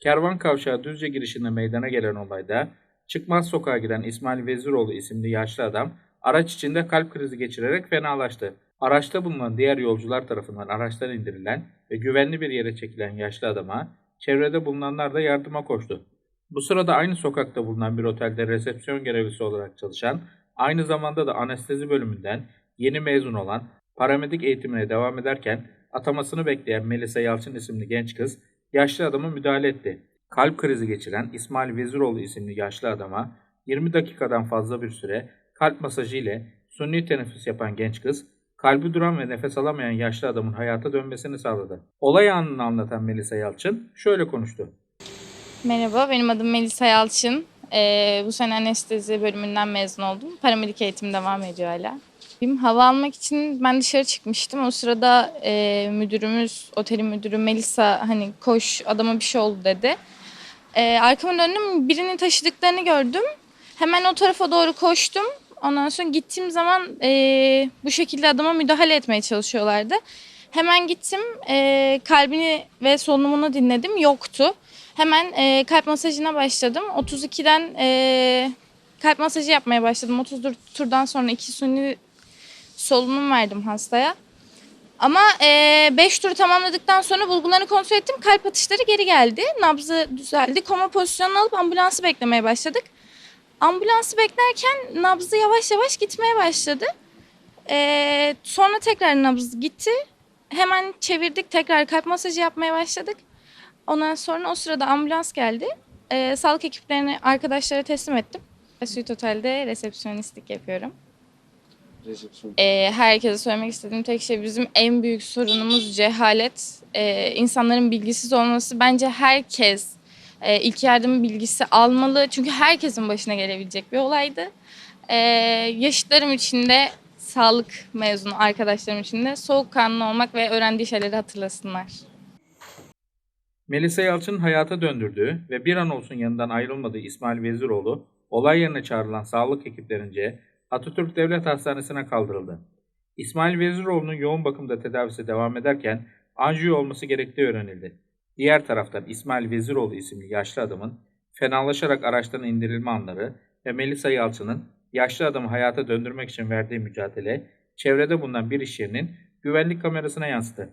Kervan Kavşağı Düzce girişinde meydana gelen olayda Çıkmaz Sokağa giren İsmail Veziroğlu isimli yaşlı adam araç içinde kalp krizi geçirerek fenalaştı. Araçta bulunan diğer yolcular tarafından araçtan indirilen ve güvenli bir yere çekilen yaşlı adama çevrede bulunanlar da yardıma koştu. Bu sırada aynı sokakta bulunan bir otelde resepsiyon görevlisi olarak çalışan, aynı zamanda da anestezi bölümünden yeni mezun olan, paramedik eğitimine devam ederken atamasını bekleyen Melisa Yalçın isimli genç kız yaşlı adama müdahale etti. Kalp krizi geçiren İsmail Veziroğlu isimli yaşlı adama 20 dakikadan fazla bir süre kalp masajı ile suni teneffüs yapan genç kız, kalbi duran ve nefes alamayan yaşlı adamın hayata dönmesini sağladı. Olay anını anlatan Melisa Yalçın şöyle konuştu. Merhaba, benim adım Melisa Yalçın. Ee, bu sene anestezi bölümünden mezun oldum. Paramedik eğitim devam ediyor hala. Benim hava almak için ben dışarı çıkmıştım. O sırada e, müdürümüz, otelin müdürü Melisa hani koş adama bir şey oldu dedi. E, arkama döndüm, birinin taşıdıklarını gördüm. Hemen o tarafa doğru koştum. Ondan sonra gittiğim zaman e, bu şekilde adama müdahale etmeye çalışıyorlardı. Hemen gittim, e, kalbini ve solunumunu dinledim, yoktu. Hemen e, kalp masajına başladım. 32'den e, kalp masajı yapmaya başladım. 30 turdan sonra iki suni solunum verdim hastaya. Ama 5 tur tamamladıktan sonra bulgularını kontrol ettim. Kalp atışları geri geldi. Nabzı düzeldi. Koma pozisyonunu alıp ambulansı beklemeye başladık. Ambulansı beklerken nabzı yavaş yavaş gitmeye başladı. E, sonra tekrar nabız gitti. Hemen çevirdik. Tekrar kalp masajı yapmaya başladık. Ondan sonra o sırada ambulans geldi. Ee, sağlık ekiplerini arkadaşlara teslim ettim. Suite Otel'de resepsiyonistlik yapıyorum. Ee, herkese söylemek istediğim tek şey bizim en büyük sorunumuz cehalet. Ee, insanların bilgisiz olması. Bence herkes e, ilk yardım bilgisi almalı. Çünkü herkesin başına gelebilecek bir olaydı. Ee, yaşıtlarım için de sağlık mezunu arkadaşlarım için de soğukkanlı olmak ve öğrendiği şeyleri hatırlasınlar. Melisa Yalçın'ın hayata döndürdüğü ve bir an olsun yanından ayrılmadığı İsmail Veziroğlu, olay yerine çağrılan sağlık ekiplerince Atatürk Devlet Hastanesi'ne kaldırıldı. İsmail Veziroğlu'nun yoğun bakımda tedavisi devam ederken anjiyo olması gerektiği öğrenildi. Diğer taraftan İsmail Veziroğlu isimli yaşlı adamın fenalaşarak araçtan indirilme anları ve Melisa Yalçın'ın yaşlı adamı hayata döndürmek için verdiği mücadele çevrede bulunan bir iş yerinin güvenlik kamerasına yansıdı.